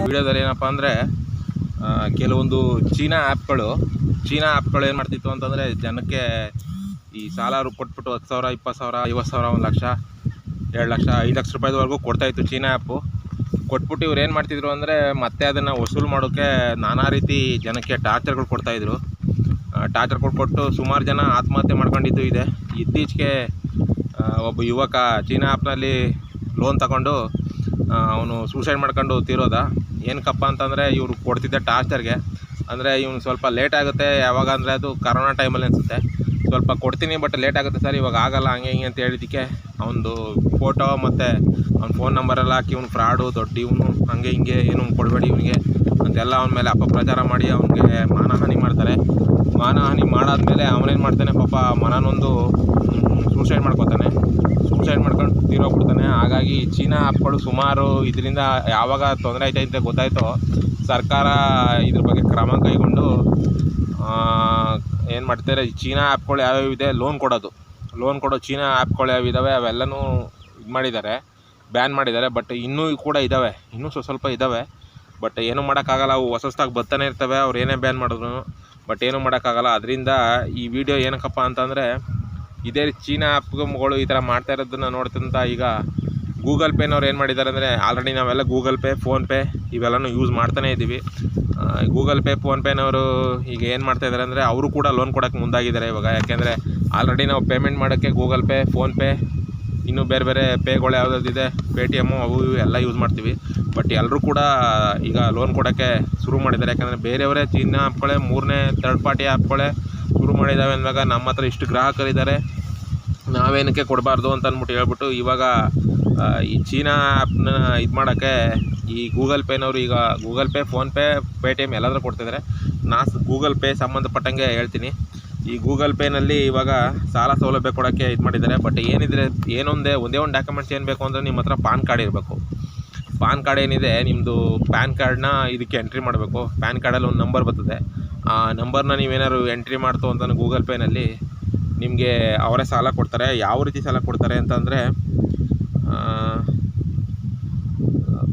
ವಿಡಿಯೋದಲ್ಲಿ ಏನಪ್ಪ ಅಂದರೆ ಕೆಲವೊಂದು ಚೀನಾ ಆ್ಯಪ್ಗಳು ಚೀನಾ ಆ್ಯಪ್ಗಳು ಏನು ಮಾಡ್ತಿತ್ತು ಅಂತಂದರೆ ಜನಕ್ಕೆ ಈ ಸಾಲ ಕೊಟ್ಬಿಟ್ಟು ಹತ್ತು ಸಾವಿರ, ಇಪ್ಪತ್ತು ಸಾವಿರ, ಐವತ್ತು ಸಾವಿರ, ಒಂದು ಲಕ್ಷ, ಎರಡು ಲಕ್ಷ, ಐದು ಲಕ್ಷ ರೂಪಾಯಿದವರೆಗೂ ಕೊಡ್ತಾಯಿತ್ತು ಚೀನಾ ಆ್ಯಪು. ಕೊಟ್ಬಿಟ್ಟು ಇವ್ರು ಏನು ಮಾಡ್ತಿದ್ರು ಅಂದರೆ ಮತ್ತೆ ಅದನ್ನು ವಸೂಲು ಮಾಡೋಕ್ಕೆ ನಾನಾ ರೀತಿ ಜನಕ್ಕೆ ಟಾರ್ಚರ್ಗಳು ಕೊಡ್ತಾಯಿದ್ರು ಟಾರ್ಚರ್ ಕೊಟ್ಟು ಸುಮಾರು ಜನ ಆತ್ಮಹತ್ಯೆ ಮಾಡ್ಕೊಂಡಿದ್ದು ಇದೆ. ಇತ್ತೀಚೆಗೆ ಒಬ್ಬ ಯುವಕ ಚೀನಾ ಆ್ಯಪ್ನಲ್ಲಿ ಲೋನ್ ತಗೊಂಡು ಅವನು ಸೂಸೈಡ್ ಮಾಡ್ಕೊಂಡು ತೀರೋದ. ಏನಕ್ಕಪ್ಪ ಅಂತಂದರೆ, ಇವರು ಕೊಡ್ತಿದ್ದೆ ಟಾರ್ಚರ್ಗೆ ಅಂದರೆ ಇವನು ಸ್ವಲ್ಪ ಲೇಟ್ ಆಗುತ್ತೆ, ಯಾವಾಗ ಅಂದರೆ ಅದು ಕರೋನಾ ಟೈಮಲ್ಲಿ ಅನಿಸುತ್ತೆ. ಸ್ವಲ್ಪ ಕೊಡ್ತೀನಿ ಬಟ್ ಲೇಟ್ ಆಗುತ್ತೆ ಸರ್, ಇವಾಗ ಆಗಲ್ಲ, ಹಂಗೆ ಹಿಂಗೆ ಅಂತ ಹೇಳಿದ್ದಕ್ಕೆ ಅವನದು ಫೋಟೋ ಮತ್ತು ಅವ್ನ ಫೋನ್ ನಂಬರೆಲ್ಲ ಹಾಕಿ, ಇವನು ಫ್ರಾಡು ದೊಡ್ಡ, ಇವನು ಹಂಗೆ ಹಿಂಗೆ, ಏನು ಕೊಡಬೇಡಿ ಇವನಿಗೆ. ಅಂತೆಲ್ಲ ಅವನ ಮೇಲೆ ಅಪಪ್ರಚಾರ ಮಾಡಿ ಅವನಿಗೆ ಮಾನಹಾನಿ ಮಾಡ್ತಾರೆ. ಮಾನಹಾನಿ ಮಾಡಾದ್ಮೇಲೆ ಅವನೇನು ಮಾಡ್ತಾನೆ ಪಾಪ, ಮನನೊಂದು ಸೂಸೈಡ್ ಮಾಡ್ಕೊತಾನೆ. ಸೂಸೈಡ್ ಮಾಡ್ಕೊಂಡು ತೀರೋಗ್ಬಿಡ್ತಾನೆ ಹಾಗಾಗಿ ಚೀನಾ ಆ್ಯಪ್ಗಳು ಸುಮಾರು ಇದರಿಂದ ಯಾವಾಗ ತೊಂದರೆ ಅಂತ ಗೊತ್ತಾಯ್ತೋ, ಸರ್ಕಾರ ಇದ್ರ ಬಗ್ಗೆ ಕ್ರಮ ಕೈಗೊಂಡು ಏನು ಮಾಡ್ತಾರೆ ಚೀನಾ ಆ್ಯಪ್ಗಳು ಯಾವ್ಯಾವ ಇದೆ, ಲೋನ್ ಕೊಡೋದು. ಲೋನ್ ಕೊಡೋ ಚೀನಾ ಆ್ಯಪ್ಗಳು ಯಾವ ಇದ್ದಾವೆ ಅವೆಲ್ಲನೂ ಇದು ಮಾಡಿದ್ದಾರೆ. ಬ್ಯಾನ್ ಮಾಡಿದ್ದಾರೆ, ಬಟ್ ಇನ್ನೂ ಕೂಡ ಇದ್ದಾವೆ ಇನ್ನೂ ಸ್ವಲ್ಪ ಸ್ವಲ್ಪ ಇದ್ದಾವೆ ಬಟ್ ಏನೂ ಮಾಡೋಕ್ಕಾಗಲ್ಲ, ಅವು ಹೊಸ ಹೊಸ್ದಾಗಿ ಬರ್ತಾನೆ ಇರ್ತವೆ, ಅವ್ರು ಏನೇ ಬ್ಯಾನ್ ಮಾಡಿದ್ರು. ಬಟ್ ಏನೂ ಮಾಡೋಕ್ಕಾಗಲ್ಲ. ಅದರಿಂದ ಈ ವಿಡಿಯೋ ಏನಕ್ಕಪ್ಪ ಅಂತಂದರೆ, ಇದೇ ಚೀನಾ ಆ್ಯಪ್ಗಳು ಈ ಥರ ಮಾಡ್ತಾ ಇರೋದನ್ನ ನೋಡ್ತಂತ ಈಗ ಗೂಗಲ್ ಪೇನವ್ರು ಏನು ಮಾಡಿದ್ದಾರೆ ಅಂದರೆ ಆಲ್ರೆಡಿ ನಾವೆಲ್ಲ ಗೂಗಲ್ ಪೇ ಫೋನ್ಪೇ ಇವೆಲ್ಲನೂ ಯೂಸ್ ಮಾಡ್ತಾನೇ ಇದ್ದೀವಿ. ಗೂಗಲ್ ಪೇ ಫೋನ್ಪೇನವರು ಈಗ ಏನು ಮಾಡ್ತಾ ಇದ್ದಾರೆ ಅಂದರೆ, ಅವರು ಕೂಡ ಲೋನ್ ಕೊಡೋಕ್ಕೆ ಮುಂದಾಗಿದ್ದಾರೆ ಇವಾಗ. ಯಾಕೆಂದರೆ ಆಲ್ರೆಡಿ ನಾವು ಪೇಮೆಂಟ್ ಮಾಡೋಕ್ಕೆ ಗೂಗಲ್ ಪೇ ಫೋನ್ಪೇ ಇನ್ನೂ ಬೇರೆ ಬೇರೆ ಪೇಗಳು ಯಾವುದಾದಿದೆ ಪೇ ಟಿ ಎಮ್ಮು ಅವು ಇವು ಎಲ್ಲ ಯೂಸ್ ಮಾಡ್ತೀವಿ. ಬಟ್ ಎಲ್ಲರೂ ಕೂಡ ಈಗ ಲೋನ್ ಕೊಡೋಕ್ಕೆ ಶುರು ಮಾಡಿದ್ದಾರೆ. ಯಾಕಂದರೆ ಬೇರೆಯವರೇ ಚೀನಾ ಆ್ಯಪ್ಗಳೇ, ಮೂರನೇ ಥರ್ಡ್ ಪಾರ್ಟಿ ಆ್ಯಪ್ಗಳೇ ಶುರು ಮಾಡಿದ್ದಾವೆ ಅಂದಾಗ ನಮ್ಮ ಹತ್ರ ಇಷ್ಟು ಗ್ರಾಹಕರಿದ್ದಾರೆ. ನಾವೇನಕ್ಕೆ ಕೊಡಬಾರ್ದು ಅಂತ ಅಂದ್ಬಿಟ್ಟು ಹೇಳ್ಬಿಟ್ಟು ಇವಾಗ ಈ ಚೀನಾ ಆ್ಯಪ್ನ ಇದು ಮಾಡೋಕ್ಕೆ ಈ ಗೂಗಲ್ ಪೇನವರು ಈಗ Google Pay PhonePe Paytm ಎಲ್ಲಾದರೂ ಕೊಡ್ತಿದ್ದಾರೆ. ನಾ ಗೂಗಲ್ ಪೇ ಸಂಬಂಧಪಟ್ಟಂಗೆ ಹೇಳ್ತೀನಿ. ಈ ಗೂಗಲ್ ಪೇನಲ್ಲಿ ಇವಾಗ ಸಾಲ ಸೌಲಭ್ಯ ಕೊಡೋಕ್ಕೆ ಇದು ಮಾಡಿದ್ದಾರೆ. ಬಟ್ ಏನಿದ್ರೆ, ಏನೊಂದೇ, ಒಂದೇ ಒಂದು ಡಾಕ್ಯುಮೆಂಟ್ಸ್ ಏನು ಬೇಕು ಅಂದರೆ ನಿಮ್ಮ ಹತ್ರ ಪಾನ್ ಕಾರ್ಡ್ ಇರಬೇಕು. ಪಾನ್ ಕಾರ್ಡ್ ಏನಿದೆ ನಿಮ್ಮದು ಪ್ಯಾನ್ ಕಾರ್ಡ್ನ ಇದಕ್ಕೆ ಎಂಟ್ರಿ ಮಾಡಬೇಕು. ಪ್ಯಾನ್ ಕಾರ್ಡಲ್ಲಿ ಒಂದು ನಂಬರ್ ಬರ್ತದೆ. ಆ ನಂಬರ್ನ ನೀವೇನಾದ್ರು ಎಂಟ್ರಿ ಮಾಡ್ತು ಅಂತ ಗೂಗಲ್ ಪೇನಲ್ಲಿ ನಿಮಗೆ ಅವರೇ ಸಾಲ ಕೊಡ್ತಾರೆ. ಯಾವ ರೀತಿ ಸಾಲ ಕೊಡ್ತಾರೆ ಅಂತಂದರೆ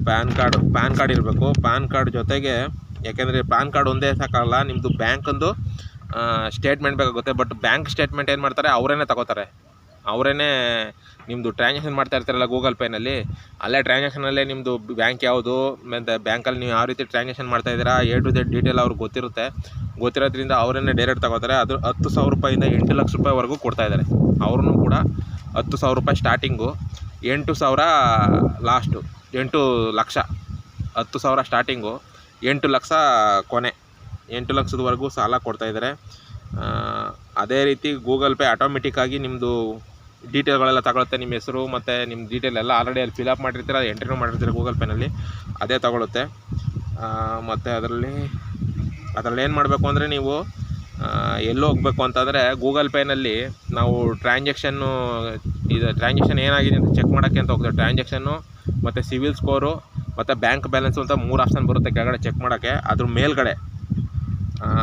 ಪ್ಯಾನ್ ಕಾರ್ಡ್ ಪ್ಯಾನ್ ಕಾರ್ಡ್ ಇರಬೇಕು. ಪ್ಯಾನ್ ಕಾರ್ಡ್ ಜೊತೆಗೆ, ಯಾಕೆಂದರೆ ಪ್ಯಾನ್ ಕಾರ್ಡ್ ಒಂದೇ ಸಾಕಲ್ಲ ನಿಮ್ಮದು ಬ್ಯಾಂಕಂದು ಸ್ಟೇಟ್ಮೆಂಟ್ ಬೇಕಾಗುತ್ತೆ ಬಟ್ ಬ್ಯಾಂಕ್ ಸ್ಟೇಟ್ಮೆಂಟ್ ಏನು ಮಾಡ್ತಾರೆ, ಅವರೇನೆ ತಗೋತಾರೆ. ಅವರೇನೆ ನಿಮ್ಮದು ಟ್ರಾನ್ಸಾಕ್ಷನ್ ಮಾಡ್ತಾ ಇರ್ತಾರಲ್ಲ ಗೂಗಲ್ ಪೇನಲ್ಲಿ ಅಲ್ಲೇ ಟ್ರಾನ್ಸಾಕ್ಷನಲ್ಲೇ ನಿಮ್ಮದು ಬ್ಯಾಂಕ್ ಯಾವುದು, ಮತ್ತು ಬ್ಯಾಂಕಲ್ಲಿ ನೀವು ಯಾವ ರೀತಿ ಟ್ರಾನ್ಸಾಕ್ಷನ್ ಮಾಡ್ತಾ ಇದ್ದೀರಾ ಎ ಟು ಝೆಡ್ ಡೀಟೇಲ್ ಅವ್ರಿಗೆ ಗೊತ್ತಿರುತ್ತೆ. ಗೊತ್ತಿರೋದ್ರಿಂದ ಅವರೇ ಡೈರೆಕ್ಟ್ ತಗೋತಾರೆ. ಅದು ಹತ್ತು ಸಾವಿರ ರೂಪಾಯಿಂದ ಎಂಟು ಲಕ್ಷ ರೂಪಾಯಿವರೆಗೂ ಕೊಡ್ತಾ ಇದ್ದಾರೆ. ಅವ್ರೂ ಕೂಡ ಹತ್ತು ಸಾವಿರ ರೂಪಾಯಿ ಸ್ಟಾರ್ಟಿಂಗು ಎಂಟು ಸಾವಿರ ಲಾಸ್ಟು ಎಂಟು ಲಕ್ಷ, ಹತ್ತು ಸಾವಿರ ಸ್ಟಾರ್ಟಿಂಗು ಎಂಟು ಲಕ್ಷ ಕೊನೆ. ಎಂಟು ಲಕ್ಷದವರೆಗೂ ಸಾಲ ಕೊಡ್ತಾ ಇದ್ದಾರೆ. ಅದೇ ರೀತಿ ಗೂಗಲ್ ಪೇ ಆಟೋಮೆಟಿಕ್ಕಾಗಿ ನಿಮ್ಮದು ಡೀಟೇಲ್ಗಳೆಲ್ಲ ತಗೊಳುತ್ತೆ. ನಿಮ್ಮ ಹೆಸರು ಮತ್ತು ನಿಮ್ಮ ಡೀಟೇಲ್ ಎಲ್ಲ ಆಲ್ರೆಡಿ ಅಲ್ಲಿ ಫಿಲಪ್ ಮಾಡಿರ್ತೀರ ಎಂಟ್ರಿನೂ ಮಾಡಿರ್ತೀರ ಗೂಗಲ್ ಪೇನಲ್ಲಿ ಅದೇ ತಗೊಳುತ್ತೆ. ಮತ್ತು ಅದರಲ್ಲಿ ಅದರಲ್ಲಿ ಏನು ಮಾಡಬೇಕು ಅಂದರೆ ನೀವು ಎಲ್ಲೋ ಹೋಗಬೇಕು ಅಂತಂದರೆ ಗೂಗಲ್ ಪೇನಲ್ಲಿ ನಾವು ಟ್ರಾನ್ಸಾಕ್ಷನ್ನು ಇದು ಟ್ರಾನ್ಸಾಕ್ಷನ್ ಏನಾಗಿದೆ ಅಂತ ಚೆಕ್ ಮಾಡೋಕ್ಕೆ ಅಂತ ಹೋಗ್ತೀವಿ. ಟ್ರಾನ್ಸಾಕ್ಷನ್ನು ಮತ್ತು ಸಿವಿಲ್ ಸ್ಕೋರು ಮತ್ತು ಬ್ಯಾಂಕ್ ಬ್ಯಾಲೆನ್ಸು ಅಂತ ಮೂರು ಆಪ್ಷನ್ ಬರುತ್ತೆ ಕೆಳಗಡೆ ಚೆಕ್ ಮಾಡೋಕ್ಕೆ. ಅದ್ರ ಮೇಲ್ಗಡೆ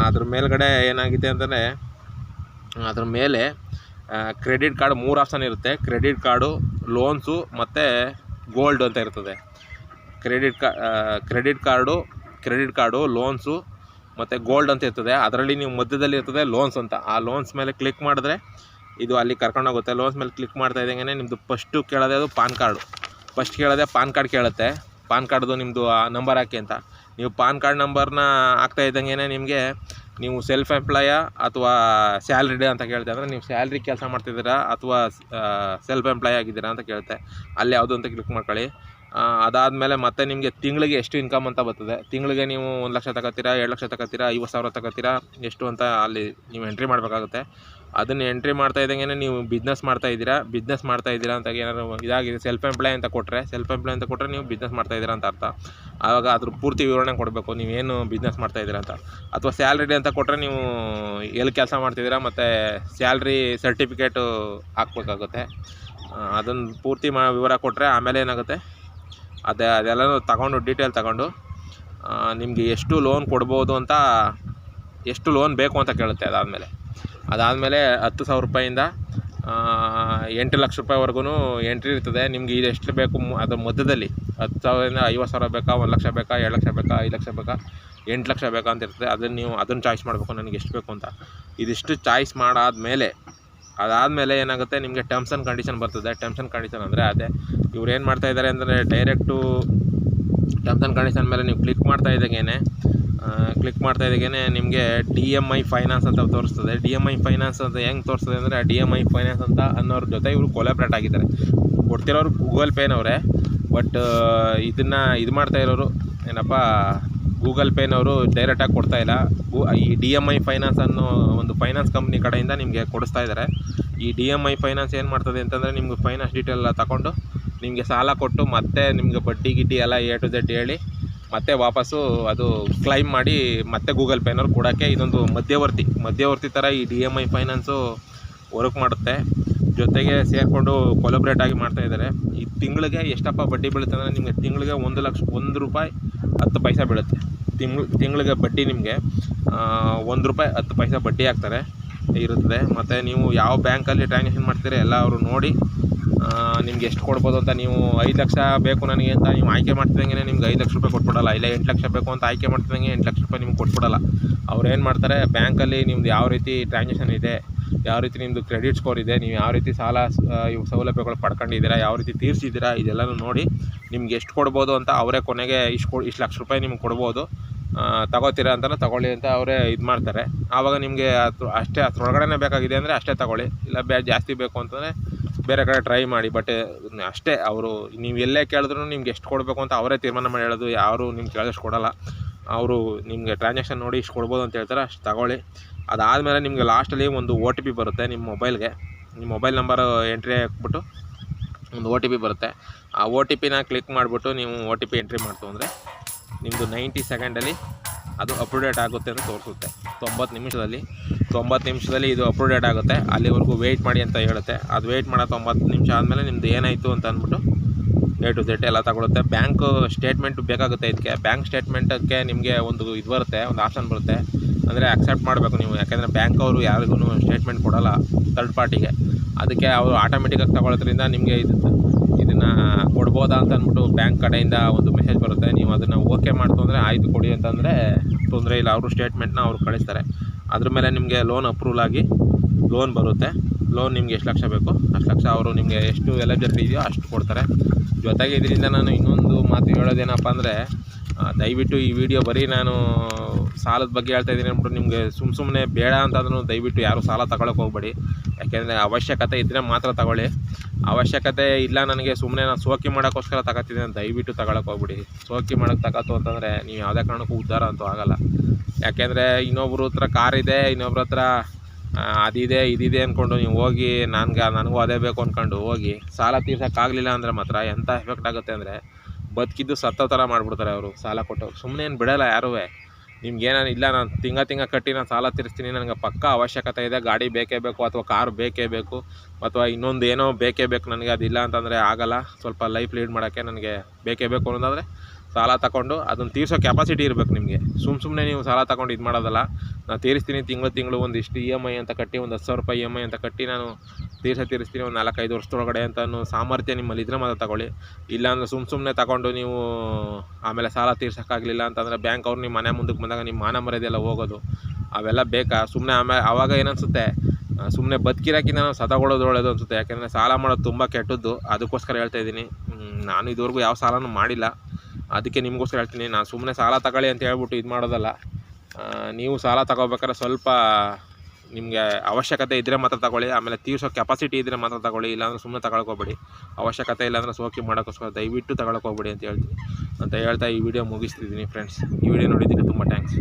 ಅದ್ರ ಮೇಲ್ಗಡೆ ಏನಾಗಿದೆ ಅಂದರೆ ಅದ್ರ ಮೇಲೆ ಕ್ರೆಡಿಟ್ ಕಾರ್ಡ್ ಮೂರು ಆಪ್ಷನ್ ಇರುತ್ತೆ. ಕ್ರೆಡಿಟ್ ಕಾರ್ಡು ಲೋನ್ಸು ಮತ್ತು ಗೋಲ್ಡ್ ಅಂತ ಇರ್ತದೆ. ಕ್ರೆಡಿಟ್ ಕಾ credit card credit card loans ಮತ್ತು ಗೋಲ್ಡ್ ಅಂತ ಇರ್ತದೆ. ಅದರಲ್ಲಿ ನೀವು ಮಧ್ಯದಲ್ಲಿ ಇರ್ತದೆ ಲೋನ್ಸ್ ಅಂತ. ಆ ಲೋನ್ಸ್ ಮೇಲೆ ಕ್ಲಿಕ್ ಮಾಡಿದ್ರೆ ಇದು ಅಲ್ಲಿ ಕರ್ಕೊಂಡೋಗುತ್ತೆ. ಲೋನ್ಸ್ ಮೇಲೆ ಕ್ಲಿಕ್ ಮಾಡ್ತಾ ಇದ್ದಂಗೆ ನಿಮ್ಮದು ಫಸ್ಟು ಕೇಳೋದೇ ಅದು ಪಾನ್ ಕಾರ್ಡು. ಫಸ್ಟ್ ಕೇಳೋದೆ ಪಾನ್ ಕಾರ್ಡ್ ಕೇಳುತ್ತೆ. ಪಾನ್ ಕಾರ್ಡ್ದು ನಿಮ್ಮದು ಆ ನಂಬರ್ ಹಾಕಿ ಅಂತ. ನೀವು ಪಾನ್ ಕಾರ್ಡ್ ನಂಬರ್ನ ಆಗ್ತಾ ಇದ್ದಂಗೆ ನಿಮಗೆ ನೀವು ಸೆಲ್ಫ್ ಎಂಪ್ಲಾಯ ಅಥವಾ ಸ್ಯಾಲ್ರಿಡ್ ಅಂತ ಕೇಳ್ತೆ ಅಂದರೆ ನೀವು ಸ್ಯಾಲ್ರಿ ಕೆಲಸ ಮಾಡ್ತಿದ್ದೀರಾ ಅಥವಾ ಸೆಲ್ಫ್ ಎಂಪ್ಲಾಯ್ ಆಗಿದ್ದೀರಾ ಅಂತ ಕೇಳುತ್ತೆ ಅಲ್ಲಿ ಯಾವುದು ಅಂತ ಕ್ಲಿಕ್ ಮಾಡ್ಕೊಳ್ಳಿ. ಅದಾದಮೇಲೆ ಮತ್ತೆ ನಿಮಗೆ ತಿಂಗಳಿಗೆ ಎಷ್ಟು ಇನ್ಕಮ್ ಅಂತ ಬರ್ತದೆ. ತಿಂಗಳಿಗೆ ನೀವು ಒಂದು ಲಕ್ಷ ತಗೋತೀರಾ, ಎರಡು ಲಕ್ಷ ತಗೋತೀರಾ ಐವತ್ತು ಸಾವಿರ ತಗೋತೀರಾ, ಎಷ್ಟು ಅಂತ ಅಲ್ಲಿ ನೀವು ಎಂಟ್ರಿ ಮಾಡಬೇಕಾಗುತ್ತೆ. ಅದನ್ನು ಎಂಟ್ರಿ ಮಾಡ್ತಾ ಇದ್ದಂಗೆ ನೀವು ಬಿಸ್ನೆಸ್ ಮಾಡ್ತಾ ಇದ್ದೀರಾ? ಬಿಸ್ನೆಸ್ ಮಾಡ್ತಾ ಇದ್ದೀರಾ ಅಂತ ಏನಾದ್ರು ಇದಾಗಿದೆ? ಸೆಲ್ಫ್ ಎಂಪ್ಲಾಯ್ ಅಂತ ಕೊಟ್ಟರೆ ಸೆಲ್ಫ್ ಎಂಪ್ಲಾಯ್ ಅಂತ ಕೊಟ್ಟರೆ ನೀವು ಬಿಸ್ನೆಸ್ ಮಾಡ್ತಾ ಇದ್ದೀರಾ ಅಂತ ಅರ್ಥ. ಆವಾಗ ಅದ್ರ ಪೂರ್ತಿ ವಿವರಣೆ ಕೊಡಬೇಕು. ನೀವೇನು ಬಿಸ್ನೆಸ್ ಮಾಡ್ತಾ ಇದ್ದೀರಾ ಅಂತ. ಅಥವಾ ಸ್ಯಾಲ್ರಿ ಅಂತ ಕೊಟ್ಟರೆ ನೀವು ಎಲ್ಲಿ ಕೆಲಸ ಮಾಡ್ತಿದ್ದೀರಾ ಮತ್ತು ಸ್ಯಾಲ್ರಿ ಸರ್ಟಿಫಿಕೇಟು ಹಾಕ್ಬೇಕಾಗುತ್ತೆ. ಅದನ್ನು ಪೂರ್ತಿ ಮಾ, ವಿವರ ಕೊಟ್ಟರೆ ಆಮೇಲೆ ಏನಾಗುತ್ತೆ? ಅದೇ, ಅದೆಲ್ಲನೂ ತಗೊಂಡು ಡೀಟೇಲ್ ತಗೊಂಡು ನಿಮಗೆ ಎಷ್ಟು ಲೋನ್ ಕೊಡ್ಬೋದು ಅಂತ, ಎಷ್ಟು ಲೋನ್ ಬೇಕು ಅಂತ ಕೇಳುತ್ತೆ ಅದಾದಮೇಲೆ. ಅದಾದಮೇಲೆ ಹತ್ತು ಸಾವಿರ ರೂಪಾಯಿಂದ ಎಂಟು ಲಕ್ಷ ರೂಪಾಯಿವರೆಗೂ ಎಂಟ್ರಿ ಇರ್ತದೆ. ನಿಮ್ಗೆ ಇದು ಎಷ್ಟು ಬೇಕು ಅದರ ಮಧ್ಯದಲ್ಲಿ ಹತ್ತು ಸಾವಿರದಿಂದ ಐವತ್ತು ಸಾವಿರ ಬೇಕಾ, ಒಂದು ಲಕ್ಷ ಬೇಕಾ, ಎರಡು ಲಕ್ಷ ಬೇಕಾ, ಐದು ಲಕ್ಷ ಬೇಕಾ, ಎಂಟು ಲಕ್ಷ ಬೇಕಾ ಅಂತ ಇರ್ತದೆ. ಅದನ್ನು ನೀವು ಅದನ್ನು ಚಾಯ್ಸ್ ಮಾಡಬೇಕು ನನಗೆ ಎಷ್ಟು ಬೇಕು ಅಂತ. ಇದಿಷ್ಟು ಚಾಯ್ಸ್ ಮಾಡಾದ್ಮೇಲೆ, ಅದಾದಮೇಲೆ ಏನಾಗುತ್ತೆ, ನಿಮಗೆ ಟರ್ಮ್ಸ್ ಆ್ಯಂಡ್ ಕಂಡೀಷನ್ ಬರ್ತದೆ. ಟರ್ಮ್ಸ್ ಆ್ಯಂಡ್ ಕಂಡೀಷನ್ ಅಂದರೆ ಅದೇ, ಇವ್ರು ಏನು ಮಾಡ್ತಾ ಇದ್ದಾರೆ ಅಂದರೆ ಡೈರೆಕ್ಟು ಟರ್ಮ್ಸ್ ಆ್ಯಂಡ್ ಕಂಡೀಷನ್ ಮೇಲೆ ನೀವು ಕ್ಲಿಕ್ ಮಾಡ್ತಾ ಇದ್ದಾಗೇನೆ ಕ್ಲಿಕ್ ಮಾಡ್ತಾ ಇದ್ದಾಗೇನೆ ನಿಮಗೆ ಡಿ ಎಂ ಐ ಫೈನಾನ್ಸ್ ಅಂತ ತೋರಿಸ್ತದೆ. ಡಿ ಎಂ ಐ ಫೈನಾನ್ಸ್ ಅಂತ ಹೆಂಗೆ ತೋರಿಸ್ತದೆ ಅಂದರೆ ಡಿ ಎಂ ಐ ಫೈನಾನ್ಸ್ ಅಂತ ಅನ್ನೋರ ಜೊತೆ ಇವರು ಕೊಲಾಬ್ರೇಟ್ ಆಗಿದ್ದಾರೆ. ಕೊಡ್ತಿರೋರು ಗೂಗಲ್ ಪೇನವರೇ ಬಟ್ ಇದನ್ನು ಇದು ಮಾಡ್ತಾ ಇರೋರು ಏನಪ್ಪ ಗೂಗಲ್ ಪೇನವರು ಡೈರೆಕ್ಟಾಗಿ ಕೊಡ್ತಾ ಇಲ್ಲ. ಗು- ಈ ಡಿ ಎಂ ಐ ಫೈನಾನ್ಸ್ ಅನ್ನೋ ಒಂದು ಫೈನಾನ್ಸ್ ಕಂಪ್ನಿ ಕಡೆಯಿಂದ ನಿಮಗೆ ಕೊಡಿಸ್ತಾ ಇದ್ದಾರೆ ಈ ಡಿ ಎಂ ಐ ಫೈನಾನ್ಸ್ ಏನು ಮಾಡ್ತದೆ ಅಂತಂದರೆ ನಿಮ್ಗೆ ಫೈನಾನ್ಸ್ ಡೀಟೇಲ್ ಎಲ್ಲ ತಗೊಂಡು ನಿಮಗೆ ಸಾಲ ಕೊಟ್ಟು ಮತ್ತೆ ನಿಮಗೆ ಬಡ್ಡಿ ಗಿಡ್ಡಿ ಎಲ್ಲ ಎ ಟು ಜೆಡ್ ಹೇಳಿ ಮತ್ತೆ ವಾಪಸ್ಸು ಅದು ಕ್ಲೈಮ್ ಮಾಡಿ ಮತ್ತೆ ಗೂಗಲ್ ಪೇನವ್ರು ಕೊಡೋಕ್ಕೆ ಇದೊಂದು ಮಧ್ಯವರ್ತಿ. ಮಧ್ಯವರ್ತಿ ಥರ ಈ D M I finance work ಮಾಡುತ್ತೆ. ಜೊತೆಗೆ ಸೇರಿಕೊಂಡು ಕೊಲಬ್ರೇಟ್ ಆಗಿ ಮಾಡ್ತಾ ಇದ್ದಾರೆ ಈ ತಿಂಗಳಿಗೆ ಎಷ್ಟಪ್ಪ ಬಡ್ಡಿ ಬೀಳುತ್ತೆ ಅಂದರೆ ನಿಮಗೆ ತಿಂಗಳಿಗೆ ಒಂದು ಲಕ್ಷ, ಒಂದು ರೂಪಾಯಿ ಹತ್ತು ಪೈಸೆ ಬೀಳುತ್ತೆ. ತಿಂಗ್ಳು ತಿಂಗಳಿಗೆ ಬಡ್ಡಿ ನಿಮಗೆ ಒಂದು ರೂಪಾಯಿ ಹತ್ತು ಪೈಸೆ ಬಡ್ಡಿ ಹಾಕ್ತಾರೆ ಇರುತ್ತದೆ. ಮತ್ತು ನೀವು ಯಾವ ಬ್ಯಾಂಕಲ್ಲಿ ಟ್ರಾನ್ಸಾಕ್ಷನ್ ಮಾಡ್ತೀರಿ ಎಲ್ಲ ಅವರು ನೋಡಿ ನಿಮ್ಗೆ ಎಷ್ಟು ಕೊಡ್ಬೋದು ಅಂತ ನೀವು ಐದು ಲಕ್ಷ ಬೇಕು ನನಗೆ ಅಂತ ನೀವು ಆಯ್ಕೆ ಮಾಡ್ತಿದ್ದಂಗೆ ನಿಮ್ಗೆ ಐದು ಲಕ್ಷ ರೂಪಾಯಿ ಕೊಟ್ಬಿಡಲ್ಲ. ಇಲ್ಲ, ಎಂಟು ಲಕ್ಷ ಬೇಕು ಅಂತ ಆಯ್ಕೆ ಮಾಡ್ತಿದ್ದಂಗೆ ಎಂಟು ಲಕ್ಷ ರೂಪಾಯಿ ನಿಮ್ಗೆ ಕೊಟ್ಬಿಡಲ್ಲ. ಅವ್ರು ಏನು ಮಾಡ್ತಾರೆ, ಬ್ಯಾಂಕಲ್ಲಿ ನಿಮ್ದು ಯಾವ ರೀತಿ ಟ್ರಾನ್ಸಾಕ್ಷನ್ ಇದೆ, ಯಾವ ರೀತಿ ನಿಮ್ಮದು ಕ್ರೆಡಿಟ್ ಸ್ಕೋರ್ ಇದೆ, ನೀವು ಯಾವ ರೀತಿ ಸಾಲ ಇವು ಸೌಲಭ್ಯಗಳು ಪಡ್ಕೊಂಡಿದ್ದೀರಾ, ಯಾವ ರೀತಿ ತೀರಿಸಿದ್ದೀರಾ, ಇದೆಲ್ಲನೂ ನೋಡಿ ನಿಮ್ಗೆ ಎಷ್ಟು ಕೊಡ್ಬೋದು ಅಂತ ಅವರೇ ಕೊನೆಗೆ ಇಷ್ಟು ಇಷ್ಟು ಲಕ್ಷ ರೂಪಾಯಿ ನಿಮ್ಗೆ ಕೊಡ್ಬೋದು. ತಗೋತೀರಾ ಅಂತಲೇ ತಗೊಳ್ಳಿ ಅಂತ ಅವರೇ ಇದು ಮಾಡ್ತಾರೆ. ಆವಾಗ ನಿಮಗೆ ಅಷ್ಟೇ ಅದ್ರೊಳಗಡೆ ಬೇಕಾಗಿದೆ ಅಂದರೆ ಅಷ್ಟೇ ತಗೊಳ್ಳಿ. ಇಲ್ಲ ಬೇ ಜಾಸ್ತಿ ಬೇಕು ಅಂತಂದರೆ ಬೇರೆ ಕಡೆ ಟ್ರೈ ಮಾಡಿ ಬಟ್ ಅಷ್ಟೇ ಅವರು, ನೀವು ಎಲ್ಲೇ ಕೇಳಿದ್ರು ನಿಮ್ಗೆ ಎಷ್ಟು ಕೊಡಬೇಕು ಅಂತ ಅವರೇ ತೀರ್ಮಾನ ಮಾಡಿ ಹೇಳೋದು, ಯಾರು ನಿಮ್ಗೆ ಕೇಳಿದಷ್ಟು ಕೊಡಲ್ಲ. ಅವರು ನಿಮಗೆ ಟ್ರಾನ್ಸಾಕ್ಷನ್ ನೋಡಿ ಇಷ್ಟು ಕೊಡ್ಬೋದು ಅಂತ ಹೇಳ್ತಾರೆ, ಅಷ್ಟು ತಗೊಳ್ಳಿ. ಅದಾದಮೇಲೆ ನಿಮಗೆ ಲಾಸ್ಟಲ್ಲಿ ಒಂದು ಒ ಟಿ ಪಿ ಬರುತ್ತೆ ನಿಮ್ಮ ಮೊಬೈಲ್ಗೆ ನಿಮ್ಮ ಮೊಬೈಲ್ ನಂಬರ್ ಎಂಟ್ರಿ ಹಾಕ್ಬಿಟ್ಟು ಒಂದು ಒ ಟಿ ಪಿ ಬರುತ್ತೆ. ಆ ಒ ಟಿ ಪಿನ ಕ್ಲಿಕ್ ಮಾಡಿಬಿಟ್ಟು ನೀವು ಒ ಟಿ ಪಿ ಎಂಟ್ರಿ ಮಾಡ್ತು ಅಂದರೆ ನಿಮ್ಮದು ನೈಂಟಿ ಸೆಕೆಂಡಲ್ಲಿ ಅದು ಅಪ್ಡೇಟ್ ಆಗುತ್ತೆ ಅಂತ ತೋರಿಸುತ್ತೆ. ತೊಂಬತ್ತು ನಿಮಿಷದಲ್ಲಿ. ತೊಂಬತ್ತು ನಿಮಿಷದಲ್ಲಿ ಇದು ಅಪ್ಡೇಟ್ ಆಗುತ್ತೆ. ಅಲ್ಲಿವರೆಗೂ ವೆಯ್ಟ್ ಮಾಡಿ ಅಂತ ಹೇಳುತ್ತೆ. ಅದು ವೆಯ್ಟ್ ಮಾಡೋ ತೊಂಬತ್ತು ನಿಮಿಷ ಆದಮೇಲೆ ನಿಮ್ದು ಏನಾಯಿತು ಅಂತ ಅಂದ್ಬಿಟ್ಟು ಎ ಟು ಝೆಡ್ ಎಲ್ಲ ತಗೊಳುತ್ತೆ. ಬ್ಯಾಂಕ್ ಸ್ಟೇಟ್ಮೆಂಟ್ ಬೇಕಾಗುತ್ತೆ ಇದಕ್ಕೆ. ಬ್ಯಾಂಕ್ ಸ್ಟೇಟ್ಮೆಂಟಕ್ಕೆ ನಿಮಗೆ ಒಂದು ಇದು ಬರುತ್ತೆ, ಒಂದು ಆಪ್ಷನ್ ಬರುತ್ತೆ. ಅಂದರೆ ಅಕ್ಸೆಪ್ಟ್ ಮಾಡಬೇಕು ನೀವು. ಯಾಕೆಂದರೆ ಬ್ಯಾಂಕ್ ಅವರು ಯಾರಿಗೂ ಸ್ಟೇಟ್ಮೆಂಟ್ ಕೊಡೋಲ್ಲ ಥರ್ಡ್ ಪಾರ್ಟಿಗೆ ಅದಕ್ಕೆ ಅವರು ಆಟೋಮೆಟಿಕಾಗಿ ತಗೊಳ್ಳೋದ್ರಿಂದ ನಿಮಗೆ ಇದು ಇದನ್ನು ಕೊಡ್ಬೋದಾ ಅಂತ ಅಂದ್ಬಿಟ್ಟು ಬ್ಯಾಂಕ್ ಕಡೆಯಿಂದ ಒಂದು ಮೆಸೇಜ್ ಬರುತ್ತೆ. ನೀವು ಅದನ್ನು ಓಕೆ ಮಾಡ್ತು ಅಂದರೆ ಆಯಿತು ಕೊಡಿ ಅಂತಂದರೆ ತೊಂದರೆ ಇಲ್ಲ. ಅವರು ಸ್ಟೇಟ್ಮೆಂಟ್ನ ಅವ್ರು ಕಳಿಸ್ತಾರೆ. ಅದ್ರ ಮೇಲೆ ನಿಮಗೆ ಲೋನ್ ಅಪ್ರೂವಲ್ ಆಗಿ ಲೋನ್ ಬರುತ್ತೆ. ಲೋನ್ ನಿಮ್ಗೆ ಎಷ್ಟು ಲಕ್ಷ ಬೇಕು? ಅಷ್ಟು ಲಕ್ಷ ಅವರು ನಿಮಗೆ ಎಷ್ಟು ಎಲಿಜಿಬಿಲಿಟಿ ಇದೆಯೋ ಅಷ್ಟು ಕೊಡ್ತಾರೆ. ಜೊತೆಗೆ ಇದರಿಂದ ನಾನು ಇನ್ನೊಂದು ಮಾತು ಹೇಳೋದೇನಪ್ಪ ಅಂದರೆ ದಯವಿಟ್ಟು ಈ ವಿಡಿಯೋ ಬರೀ ನಾನು ಸಾಲದ ಬಗ್ಗೆ ಹೇಳ್ತಾ ಇದ್ದೀನಿ ಅಂದ್ಬಿಟ್ಟು ನಿಮಗೆ ಸುಮ್ಮ ಸುಮ್ಮನೆ ಬೇಡ ಅಂತಂದ್ರೂ ದಯವಿಟ್ಟು ಯಾರು ಸಾಲ ತಗೊಳಕ್ಕೆ ಹೋಗ್ಬೇಡಿ. ಯಾಕೆಂದರೆ ಅವಶ್ಯಕತೆ ಇದ್ದರೆ ಮಾತ್ರ ತಗೊಳ್ಳಿ. ಅವಶ್ಯಕತೆ ಇಲ್ಲ ನನಗೆ ಸುಮ್ಮನೆ ನಾನು ಸೋಕಿ ಮಾಡೋಕ್ಕೋಸ್ಕರ ತಗೋತಿದ್ದೀನಿ ದಯವಿಟ್ಟು ತಗೊಳಕ್ಕೆ ಹೋಗ್ಬಿಡಿ. ಸೋಕಿ ಮಾಡೋಕ್ಕೆ ತಗೋತು ಅಂತಂದರೆ ನೀವು ಯಾವುದೇ ಕಾರಣಕ್ಕೂ ಉದ್ಧಾರ ಅಂತೂ ಆಗೋಲ್ಲ. ಯಾಕೆಂದರೆ ಇನ್ನೊಬ್ರ ಹತ್ರ ಕಾರ್ ಇದೆ, ಇನ್ನೊಬ್ರ ಹತ್ರ ಅದಿದೆ, ಇದಿದೆ ಅಂದ್ಕೊಂಡು ನೀವು ಹೋಗಿ ನನಗೆ, ನನಗೂ ಅದೇ ಬೇಕು ಅಂದ್ಕೊಂಡು ಹೋಗಿ ಸಾಲ ತೀರ್ಸೋಕ್ಕಾಗಲಿಲ್ಲ ಅಂದರೆ ಮಾತ್ರ ಎಂಥ ಎಫೆಕ್ಟ್ ಆಗುತ್ತೆ ಅಂದರೆ ಬದುಕಿದ್ದು ಸತ್ತ ಥರ ಮಾಡಿಬಿಡ್ತಾರೆ ಅವರು ಸಾಲ ಕೊಟ್ಟು. ಸುಮ್ಮನೆ ಏನು ಬಿಡೋಲ್ಲ ಯಾರೂ ನಿಮ್ಗೆ ಏನಾರು ಇಲ್ಲ, ನಾನು ತಿಂಗ ತಿಂಗ ಕಟ್ಟಿ ನಾನು ಸಾಲ ತೀರಿಸ್ತೀನಿ, ನನಗೆ ಪಕ್ಕ ಅವಶ್ಯಕತೆ ಇದೆ, ಗಾಡಿ ಬೇಕೇ ಬೇಕು ಅಥವಾ ಕಾರ್ ಬೇಕೇ ಬೇಕು ಅಥವಾ ಇನ್ನೊಂದು ಏನೋ ಬೇಕೇ ಬೇಕು ನನಗೆ, ಅದಿಲ್ಲ ಅಂತಂದರೆ ಆಗಲ್ಲ. ಸ್ವಲ್ಪ ಲೈಫ್ ಲೀಡ್ ಮಾಡೋಕ್ಕೆ ನನಗೆ ಬೇಕೇ ಬೇಕು ಅನ್ನೋದಾದರೆ ಸಾಲ ತಗೊಂಡು ಅದನ್ನು ತೀರಿಸೋ ಕೆಪಾಸಿಟಿ ಇರಬೇಕು ನಿಮಗೆ. ಸುಮ್ಮ ಸುಮ್ಮನೆ ನೀವು ಸಾಲ ತಗೊಂಡು ಇದು ಮಾಡೋದಲ್ಲ. ನಾನು ತೀರಿಸ್ತೀನಿ ತಿಂಗಳು ತಿಂಗಳು ಒಂದು ಇಷ್ಟು ಇ ಎಂ ಐ ಅಂತ ಕಟ್ಟಿ ಒಂದು ಹತ್ತು ಸಾವಿರ ರೂಪಾಯಿ ಇ ಎಂ ಐ ಅಂತ ಕಟ್ಟಿ ನಾನು ತೀರ್ಸ ತೀರಿಸ್ತೀನಿ ಒಂದು ನಾಲ್ಕೈದು ವರ್ಷದೊಳಗಡೆ ಅಂತ ಅನ್ನೋ ಸಾಮರ್ಥ್ಯ ನಿಮ್ಮಲ್ಲಿ ಇದ್ರೆ ಮಾತ್ರ ತಗೊಳ್ಳಿ. ಇಲ್ಲಾಂದ್ರೆ ಸುಮ್ಮ ಸುಮ್ಮನೆ ತಗೊಂಡು ನೀವು ಆಮೇಲೆ ಸಾಲ ತೀರ್ಸೋಕ್ಕಾಗಲಿಲ್ಲ ಅಂತಂದರೆ ಬ್ಯಾಂಕ್ ಅವ್ರು ನಿಮ್ಮ ಮನೆ ಮುಂದಕ್ಕೆ ಬಂದಾಗ ನಿಮ್ಮ ಮಾನ ಮರ್ಯಾದೆ ಎಲ್ಲ ಹೋಗೋದು. ಅವೆಲ್ಲ ಬೇಕಾ? ಸುಮ್ಮನೆ ಆಮೇಲೆ ಆವಾಗ ಏನನ್ಸುತ್ತೆ? ಸುಮ್ಮನೆ ಬದುಕಿರೋಕ್ಕಿಂತ ನಾವು ಸತಗೊಳ್ಳೋದು ಒಳ್ಳೇದು ಅನಿಸುತ್ತೆ. ಯಾಕೆಂದರೆ ಸಾಲ ಮಾಡೋದು ತುಂಬ ಕೆಟ್ಟದ್ದು. ಅದಕ್ಕೋಸ್ಕರ ಹೇಳ್ತಾ ಇದ್ದೀನಿ. ನಾನು ಇದುವರೆಗೂ ಯಾವ ಸಾಲನೂ ಮಾಡಿಲ್ಲ. ಅದಕ್ಕೆ ನಿಮಗೋಸ್ಕರ ಹೇಳ್ತೀನಿ, ನಾನು ಸುಮ್ಮನೆ ಸಾಲ ತಗೊಳ್ಳಿ ಅಂತ ಹೇಳ್ಬಿಟ್ಟು ಇದು ಮಾಡೋದಲ್ಲ. ನೀವು ಸಾಲ ತಗೋಬೇಕಾದ್ರೆ ಸ್ವಲ್ಪ ನಿಮಗೆ ಅವಶ್ಯಕತೆ ಇದ್ದರೆ ಮಾತ್ರ ತಗೊಳ್ಳಿ, ಆಮೇಲೆ ತೀರ್ಸೋ ಕೆಪಾಸಿಟಿ ಇದ್ದರೆ ಮಾತ್ರ ತಗೊಳ್ಳಿ, ಇಲ್ಲಾಂದ್ರೆ ಸುಮ್ಮನೆ ತಗೊಳಕ್ಕೆ ಹೋಗ್ಬೇಡಿ ಅವಶ್ಯಕತೆ ಇಲ್ಲಾಂದ್ರೆ ಸೋಕಿ ಮಾಡೋಕ್ಕೋಸ್ಕರ ದಯವಿಟ್ಟು ತಗೊಳಕ್ಕೆ ಹೋಗ್ಬೇಡಿ ಅಂತ ಹೇಳ್ತೀನಿ. ಅಂತ ಹೇಳ್ತಾ ಈ ವಿಡಿಯೋ ಮುಗಿಸ್ತಿದ್ದೀನಿ ಫ್ರೆಂಡ್ಸ್ ಈ ವಿಡಿಯೋ ನೋಡಿದ್ದೀನಿ ತುಂಬ ಥ್ಯಾಂಕ್ಸ್